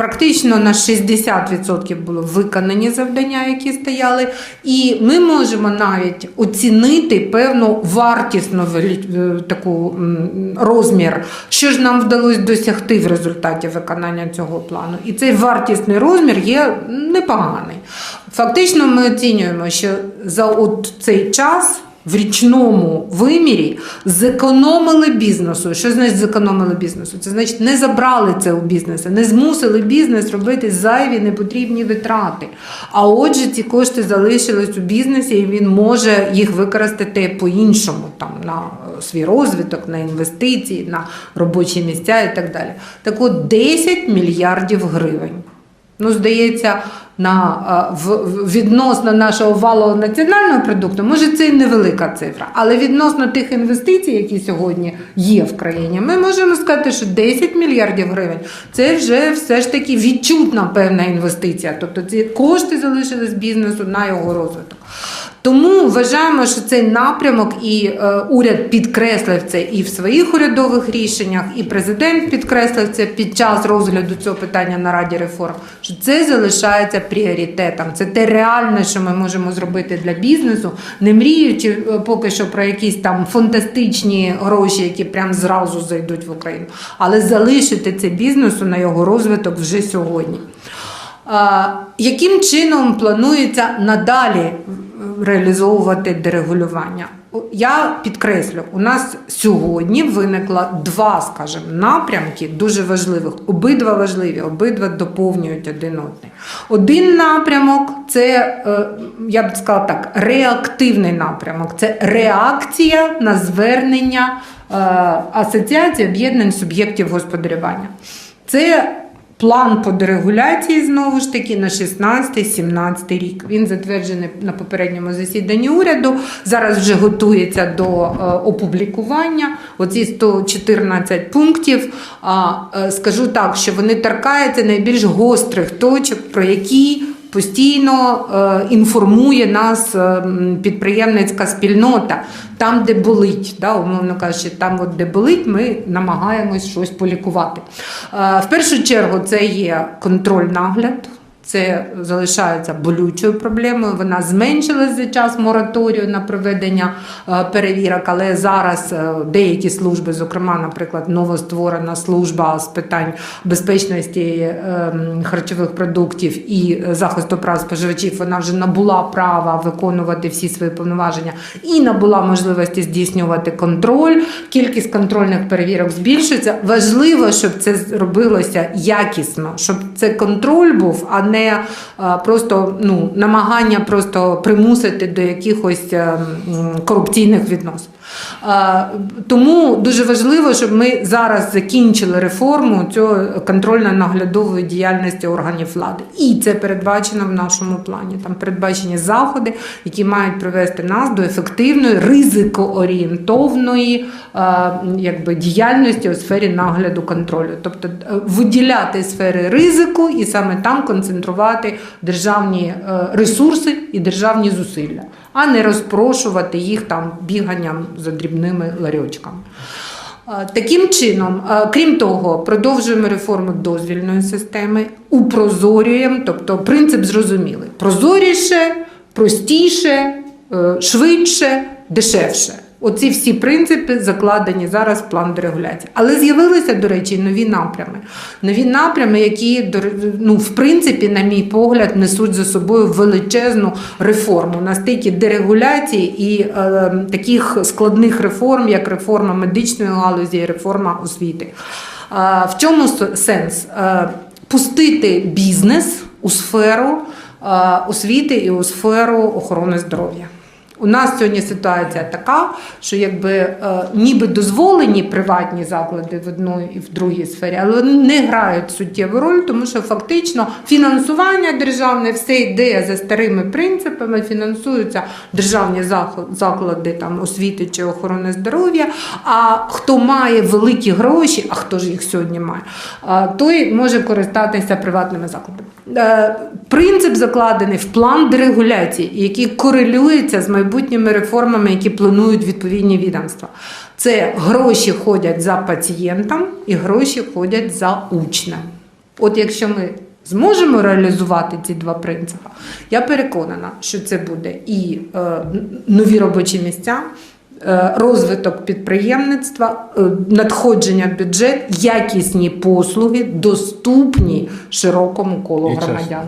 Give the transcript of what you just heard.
практично на 60% було виконані завдання, які стояли, і ми можемо навіть оцінити певну вартісну е, таку розмір, що ж нам вдалося досягти в результаті виконання цього плану. І цей вартісний розмір є непоганий. Фактично, ми оцінюємо, що за от цей час. В річному вимірі зекономили бізнесу. Що значить зекономили бізнесу? Це значить не забрали це у бізнесу, не змусили бізнес робити зайві непотрібні витрати. А отже, ці кошти залишились у бізнесі, і він може їх використати по-іншому, там на е, свій розвиток, на інвестиції, на робочі місця і так далі. Так от 10 мільярдів гривень. Ну, здається, на в, в- відносно нашого валового національного продукту, може це і невелика цифра, але відносно тих інвестицій, які сьогодні є в країні, ми можемо сказати, що 10 мільярдів гривень це вже все ж таки відчутна певна інвестиція. Тобто ці кошти залишились бізнесу на його розвиток. Тому вважаємо, що цей напрямок і е, уряд підкреслив це і в своїх урядових рішеннях, і президент підкреслив це під час розгляду цього питання на Раді реформ. Що це залишається пріоритетом. Це те реальне, що ми можемо зробити для бізнесу, не мріючи е, поки що про якісь там фантастичні гроші, які прям зразу зайдуть в Україну, але залишити це бізнесу на його розвиток вже сьогодні. А, Яким чином планується надалі реалізовувати дерегулювання? Я підкреслю, у нас сьогодні виникло два, скажімо, напрямки дуже важливих. Обидва важливі, обидва доповнюють один одний. Один напрямок це, е, я б сказала так, реактивний напрямок. Це реакція на звернення е, Асоціації об'єднань суб'єктів господарювання. Це План по дерегуляції знову ж таки на 16-17 рік. Він затверджений на попередньому засіданні уряду. Зараз вже готується до е, опублікування. Оці 114 пунктів. А, е, скажу так, що вони торкаються найбільш гострих точок, про які постійно е, інформує нас е, підприємницька спільнота. Там, де болить, да, умовно кажучи, там, от, де болить, ми намагаємось щось полікувати. Е, в першу чергу це є контроль-нагляд. Це залишається болючою проблемою. Вона зменшилась за час мораторію на проведення е, перевірок, але зараз е, деякі служби, зокрема, наприклад, новостворена служба з питань безпечності е, харчових продуктів і захисту прав споживачів, вона вже набула права виконувати всі свої повноваження і набула можливості здійснювати контроль. Кількість контрольних перевірок збільшується. Важливо, щоб це робилося якісно, щоб це контроль був, а не е, просто ну, намагання просто примусити до якихось е, корупційних відносин. Е, Тому дуже важливо, щоб ми зараз закінчили реформу цього контрольно-наглядової діяльності органів влади. І це передбачено в нашому плані. Там передбачені заходи, які мають привести нас до ефективної ризикоорієнтовної якби, діяльності у сфері нагляду контролю, тобто виділяти сфери ризику і саме там концентрувати державні е, ресурси і державні зусилля, а не розпрошувати їх там біганням за дрібними ларьочками. Е, Таким чином, е, крім того, продовжуємо реформу дозвільної системи, упрозорюємо, тобто принцип зрозумілий: прозоріше, простіше, швидше, дешевше. Оці всі принципи закладені зараз в план дерегуляції. Але з'явилися, до речі, нові напрями. Нові напрями, які ну, в принципі, на мій погляд, несуть за собою величезну реформу на стикі дерегуляції і е, таких складних реформ, як реформа медичної галузі, і реформа освіти. Е, в чому сенс? Е, пустити бізнес у сферу е, освіти і у сферу охорони здоров'я. У нас сьогодні ситуація така, що якби е, ніби дозволені приватні заклади в одній і в другій сфері, але вони не грають суттєву роль, тому що фактично фінансування державне все йде за старими принципами, фінансуються державні заклади там освіти чи охорони здоров'я. А хто має великі гроші, а хто ж їх сьогодні має, той може користатися приватними закладами. Е, принцип закладений в план дерегуляції, який корелюється з майбутніми реформами, які планують відповідні відомства. Це гроші ходять за пацієнтом і гроші ходять за учнем. От якщо ми зможемо реалізувати ці два принципи, я переконана, що це буде і е, нові робочі місця, Е, розвиток підприємництва, е, надходження в бюджет, якісні послуги, доступні широкому колу громадян.